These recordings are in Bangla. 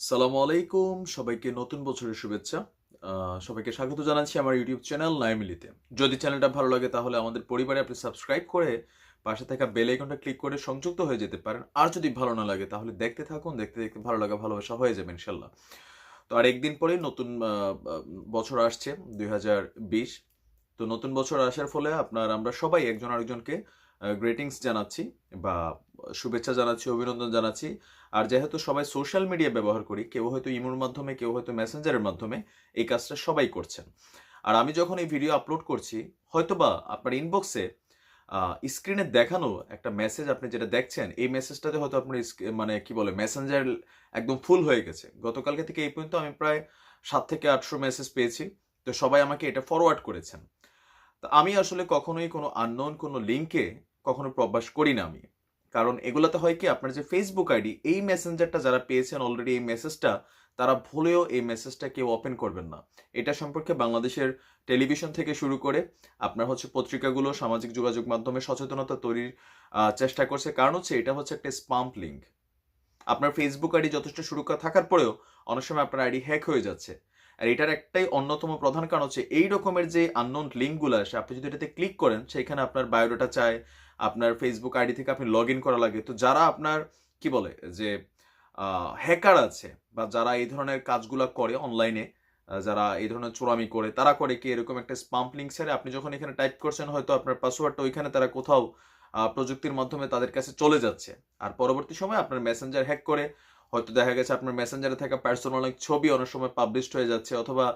সালামু আলাইকুম, সবাইকে নতুন বছরের শুভেচ্ছা। সবাইকে স্বাগত জানাচ্ছি আমার ইউটিউব চ্যানেল নাইমিলিতে। যদি চ্যানেলটা ভালো লাগে তাহলে আমাদের পরিবারে আপনি সাবস্ক্রাইব করে পাশে থাকা বেল আইকনটা ক্লিক করে সংযুক্ত হয়ে যেতে পারেন। আর যদি ভালো না লাগে তাহলে দেখতে থাকুন, দেখতে দেখতে ভালো লাগা ভালোবাসা হয়ে যাবে ইনশাল্লাহ। তো আর একদিন পরেই নতুন বছর আসছে দু হাজার বিশ। তো নতুন বছর আসার ফলে আপনার, আমরা সবাই একজন আরেকজনকে গ্রেটিংস জানাচ্ছি বা শুভেচ্ছা জানাচ্ছি, অভিনন্দন জানাচ্ছি। আর যেহেতু সবাই সোশ্যাল মিডিয়া ব্যবহার করি, কেউ হয়তো ইমোর মাধ্যমে, কেউ হয়তো মেসেঞ্জারের মাধ্যমে এই কাজটা সবাই করছেন। আর আমি যখন এই ভিডিও আপলোড করছি, হয়তোবা আপনার ইনবক্সে স্ক্রিনে দেখানো একটা মেসেজ আপনি যেটা দেখছেন, এই মেসেজটাতে হয়তো আপনার মানে কি বলে মেসেঞ্জার একদম ফুল হয়ে গেছে। গতকালকে থেকে এই পর্যন্ত আমি প্রায় সাত থেকে আটশো মেসেজ পেয়েছি। তো সবাই আমাকে এটা ফরওয়ার্ড করেছেন। তা আমি আসলে কখনোই কোনো আননোন কোনো লিঙ্কে কখনো প্রবাস করি না আমি। কারণ এগুলোতে হয় কি, আপনার যে ফেসবুক আইডি এই মেসেঞ্জারটা যারা পেয়েছেন অলরেডি এই মেসেজটা তারা ভুলেও এই মেসেজটা কেউ ওপেন করবেন না। এটা সম্পর্কে বাংলাদেশের টেলিভিশন থেকে শুরু করে আপনার হচ্ছে পত্রিকাগুলো, সামাজিক যোগাযোগ মাধ্যমে সচেতনতা তৈরির চেষ্টা করছে। কারণ হচ্ছে এটা হচ্ছে একটা স্পাম্প লিঙ্ক আপনার ফেসবুক আইডি যথেষ্ট সুরক্ষা থাকার পরেও অনেক সময় আপনার আইডি হ্যাক হয়ে যাচ্ছে। আর এটার একটাই অন্যতম প্রধান কারণ হচ্ছে এই রকমের যে আননোন লিঙ্কগুলো আসে, আপনি যদি এটাতে ক্লিক করেন, সেখানে আপনার বায়োডাটা চায় আপনার ফেসবুক আইডি থেকে আপনি লগ ইন করা লাগে। তো যারা আপনার, কি বলে, যে হ্যাকার আছে বা যারা এই ধরনের কাজগুলো করে অনলাইনে যারা এই ধরনের চোরামি করে, তারা করে কি এরকম একটা স্পাম্প লিঙ্ক ছেড়ে আপনি যখন এখানে টাইপ করছেন, হয়তো আপনার পাসওয়ার্ডটা ওইখানে তারা কোথাও প্রযুক্তির মাধ্যমে তাদের কাছে চলে যাচ্ছে। আর পরবর্তী সময় আপনার মেসেঞ্জার হ্যাক করে হয়তো দেখা গেছে আপনার মেসেঞ্জারে থাকা পার্সোনাল অনেক ছবি অনেক সময় পাবলিশড হয়ে যাচ্ছে অথবা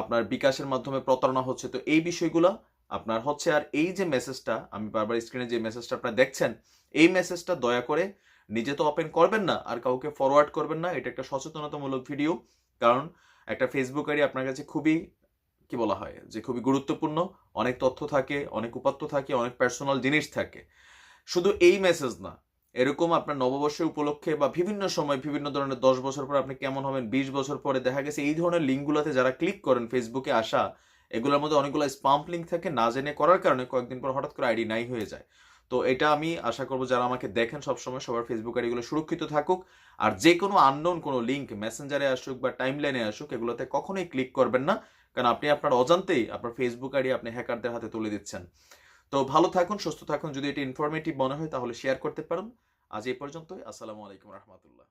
আপনার বিকাশের মাধ্যমে প্রতারণা হচ্ছে। তো এই বিষয়গুলো আপনার হচ্ছে আর এই যে মেসেজটা আমি বারবার স্ক্রিনে যে মেসেজটা আপনারা দেখছেন, এই মেসেজটা দয়া করে নিজে তো ওপেন করবেন না, আর কাউকে ফরওয়ার্ড করবেন না। এটা একটা সচেতনতামূলক ভিডিও কারণ একটা ফেসবুক আইডি আপনার কাছে খুবই, কি বলা হয়, যে খুবই গুরুত্বপূর্ণ। অনেক তথ্য থাকে, অনেক উপাত্ত থাকে, অনেক পার্সোনাল জিনিস থাকে। শুধু এই মেসেজ না এরকম আপনার নববর্ষের উপলক্ষে বা বিভিন্ন সময় বিভিন্ন ধরনের দশ বছর পর আপনি কেমন হবেন, বিশ বছর পরে দেখা গেছে এই ধরনের লিঙ্কগুলোতে যারা ক্লিক করেন ফেসবুকে আসা, এগুলোর মধ্যে অনেকগুলো স্পাম্প লিঙ্ক থাকে না জেনে করার কারণে কয়েকদিন পর হঠাৎ করে আইডি নাই হয়ে যায়। তো এটা আমি আশা করব যারা আমাকে দেখেন সবসময় সবার ফেসবুক আইডিগুলো সুরক্ষিত থাকুক। আর যে কোনো আননোন কোনো লিঙ্ক মেসেঞ্জারে আসুক বা টাইম লাইনে আসুক, এগুলোতে কখনোই ক্লিক করবেন না। কারণ আপনি আপনার অজান্তেই আপনার ফেসবুক আইডি আপনি হ্যাকারদের হাতে তুলে দিচ্ছেন। তো ভালো থাকুন, সুস্থ থাকুন। যদি এটি ইনফরমেটিভ মনে হয়, তাহলে শেয়ার করতে পারেন। আজ এই পর্যন্তই। আসসালামু আলাইকুম রহমতুল্লাহ।